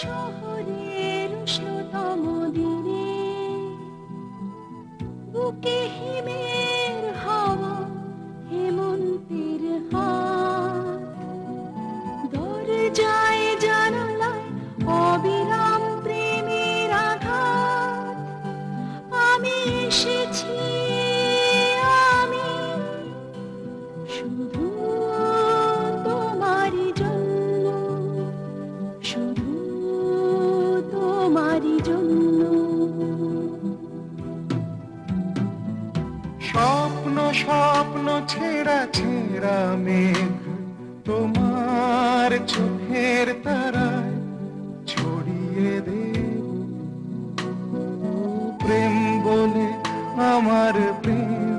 শহরের উষ্ণতম দিনে বুকে হিমের হাওয়া, হেমন্তের হাত। দরজায় জানালায় অবিরাম প্রেমের আঘাত। আমি এসেছি, আমি শুধু স্বপ্ন স্বপ্ন ছেঁড়া ছেঁড়া মেঘ। তোমার চোখের তারায় ছড়িয়ে দে। প্রেম বলে আমার প্রেম।